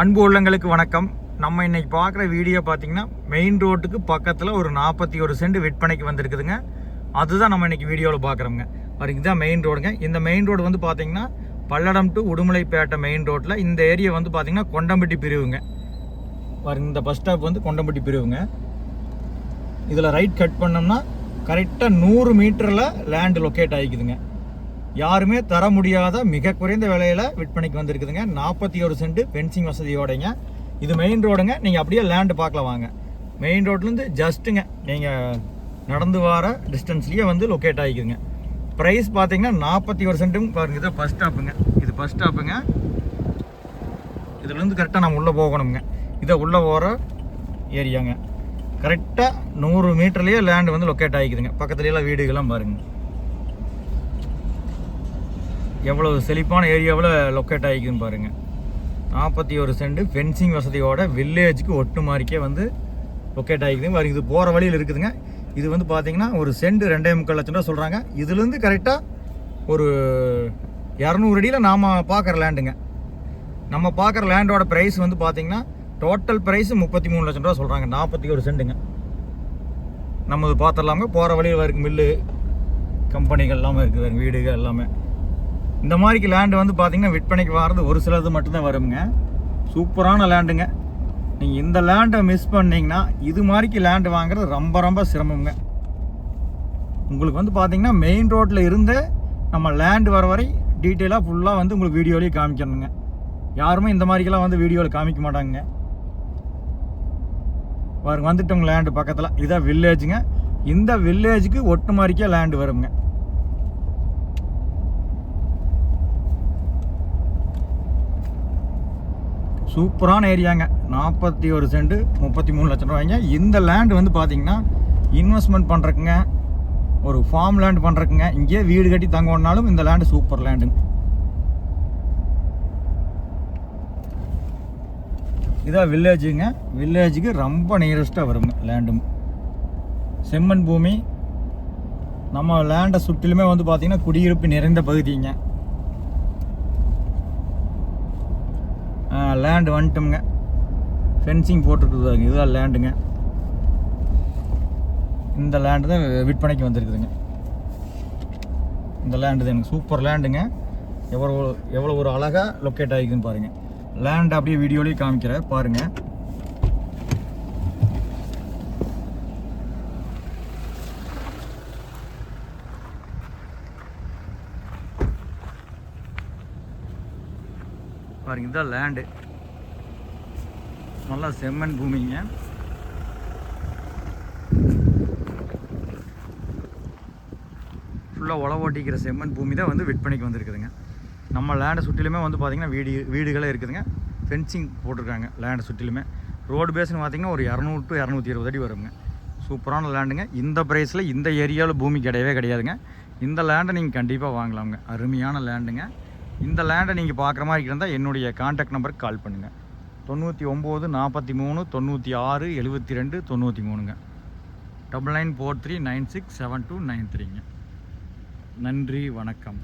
அன்பு உள்ளங்களுக்கு வணக்கம். நம்ம இன்னைக்கு பார்க்குற வீடியோ பார்த்தீங்கன்னா மெயின் ரோட்டுக்கு பக்கத்தில் ஒரு நாற்பத்தி ஒரு சென்ட் விற்பனைக்கு வந்திருக்குதுங்க. அதுதான் நம்ம இன்னைக்கு வீடியோவில் பார்க்குறோங்க பாருங்க இதுதான் மெயின் ரோடுங்க இந்த மெயின் ரோடு வந்து பார்த்தீங்கன்னா பல்லடம் டு உடுமலைப்பேட்டை மெயின் ரோட்டில் இந்த ஏரியா வந்து பார்த்தீங்கன்னா கொண்டம்பட்டி பிரிவுங்க. பாருங்க இந்த பஸ் ஸ்டாப் வந்து கொண்டம்பட்டி பிரிவுங்க. இதில் ரைட் கட் பண்ணோம்னா கரெக்டாக நூறு மீட்டரில் லேண்டு லொக்கேட் ஆகிக்குதுங்க. யாருமே தர முடியாத மிக குறைந்த விலையில் விற்பனைக்கு வந்திருக்குதுங்க. நாற்பத்தி ஒரு சென்ட் ஃபென்சிங் வசதியோடைங்க. இது மெயின் ரோடுங்க நீங்கள் அப்படியே லேண்டு பார்க்கலாம் வாங்க. மெயின் ரோட்லேருந்து ஜஸ்ட்டுங்க நீங்கள் நடந்து வர டிஸ்டன்ஸ்லேயே வந்து லொக்கேட் ஆகிக்குதுங்க ப்ரைஸ் பார்த்தீங்கன்னா நாற்பத்தி ஒரு சென்ட்டும் பாருங்க. இது பஸ் ஸ்டாப்புங்க இது பஸ் ஸ்டாப்புங்க இதுலேருந்து கரெக்டாக நம்ம உள்ளே போகணுங்க. இதை உள்ளே போகிற ஏரியாங்க. கரெக்டாக நூறு மீட்டர்லேயே லேண்டு வந்து லொக்கேட் ஆகிக்குதுங்க. பக்கத்துலேயெல்லாம் வீடுகள்லாம் பாருங்கள் எவ்வளோ செழிப்பான ஏரியாவில் லொக்கேட் ஆகிக்குதுன்னு பாருங்கள் நாற்பத்தி ஒரு சென்ட் ஃபென்சிங் வசதியோட வில்லேஜுக்கு ஒட்டு மாதிரிக்கே வந்து லொக்கேட் ஆகிக்குது வரும் இது போகிற வழியில் இருக்குதுங்க. இது வந்து பார்த்திங்கன்னா ஒரு சென்ட் ரெண்டே முக்கால் லட்சம் ரூபா சொல்கிறாங்க இதுலேருந்து கரெக்டாக ஒரு இரநூறு அடியில் நாம் பார்க்குற லேண்டுங்க நம்ம பார்க்குற லேண்டோட ப்ரைஸ் வந்து பார்த்தீங்கன்னா டோட்டல் ப்ரைஸ் முப்பத்தி மூணு லட்சம் ரூபா சொல்கிறாங்க நாற்பத்தி ஒரு சென்ட்டுங்க நம்ம இது பார்த்துடலாங்க போகிற வழியில் இருக்கு மில்லு கம்பெனிகள் எல்லாமே இருக்குது வீடுகள் எல்லாமே. இந்த மாதிரிக்கு லேண்டு வந்து பார்த்தீங்கன்னா விற்பனைக்கு வர்றது ஒரு சிலது மட்டும்தான் வருங்க சூப்பரான லேண்டுங்க நீங்கள் இந்த லேண்டை மிஸ் பண்ணிங்கன்னா இது மாதிரிக்கு லேண்டு வாங்குறது ரொம்ப ரொம்ப சிரமங்க. உங்களுக்கு வந்து பார்த்தீங்கன்னா மெயின் ரோட்டில் இருந்து நம்ம லேண்டு வர வரை டீட்டெயிலாக ஃபுல்லாக வந்து உங்களுக்கு வீடியோலேயே காமிக்கணுங்க. யாருமே இந்த மாதிரிக்கெல்லாம் வந்து வீடியோவில் காமிக்க மாட்டாங்க. பாருங்க உங்கள் லேண்டு பக்கத்தில். இதான் வில்லேஜுங்க இந்த வில்லேஜுக்கு ஒட்டு மாதிரிக்கே லேண்டு வருங்க சூப்பரான ஏரியாங்க. நாற்பத்தி ஒரு சென்ட் முப்பத்தி மூணு லட்சம் ரூபாய்ங்க இந்த லேண்டு வந்து பார்த்தீங்கன்னா இன்வெஸ்ட்மெண்ட் பண்ணுறக்குங்க ஒரு ஃபார்ம் லேண்ட் பண்ணுறக்குங்க இங்கேயே வீடு கட்டி தங்கணுன்னாலும் இந்த லேண்டு சூப்பர் லேண்டுங்க இதான் வில்லேஜுங்க வில்லேஜுக்கு ரொம்ப நியரஸ்ட்டாக வருங்க லேண்டும் செம்மண் பூமி. நம்ம லேண்டை சுற்றிலுமே வந்து பார்த்திங்கன்னா குடியிருப்பு நிறைந்த பகுதிங்க. லேண்டு வந்துட்டோம்ங்க. ஃபென்சிங் போட்டிருக்குது இதுதான் லேண்டுங்க இந்த லேண்டு தான் விற்பனைக்கு வந்திருக்குதுங்க. இந்த லேண்டு தான். எனக்கு சூப்பர் லேண்டுங்க எவ்வளோ எவ்வளோ ஒரு அழகாக லொக்கேட் ஆகிக்குதுன்னு பாருங்கள் லேண்ட் அப்படியே வீடியோலேயே காமிக்கிறேன். பாருங்கள் பாருங்க இதுதான் லேண்டு நல்லா செம்மண் பூமிங்க. ஃபுல்லாக உழவு ஓட்டிக்கிற செம்மண் பூமி தான் வந்து விற்பனைக்கு வந்திருக்குதுங்க. நம்ம லேண்டை சுற்றிலுமே வந்து பார்த்திங்கன்னா வீடு வீடுகளே இருக்குதுங்க. ஃபென்சிங் போட்டிருக்காங்க லேண்டை சுற்றிலுமே. ரோடு பேஸ்னு பார்த்திங்கன்னா ஒரு இரநூறு டு இரநூத்தி இருபது அடி வருங்க. சூப்பரான லேண்டுங்க இந்த ப்ரைஸில் இந்த ஏரியாவில் பூமி கிடையவே கிடையாதுங்க. இந்த லேண்டை நீங்கள் கண்டிப்பாக வாங்கலாமுங்க. அருமையான லேண்டுங்க இந்த லேண்டை நீங்கள் பார்க்குற மாதிரி இருந்தால் என்னுடைய காண்டாக்ட் நம்பருக்கு கால் பண்ணுங்கள் தொண்ணூற்றி ஒம்பது நாற்பத்தி மூணு தொண்ணூற்றி ஆறு எழுபத்தி ரெண்டு தொண்ணூற்றி மூணுங்க. Double nine four three nine six seven two nine த்ரீங்க நன்றி வணக்கம்.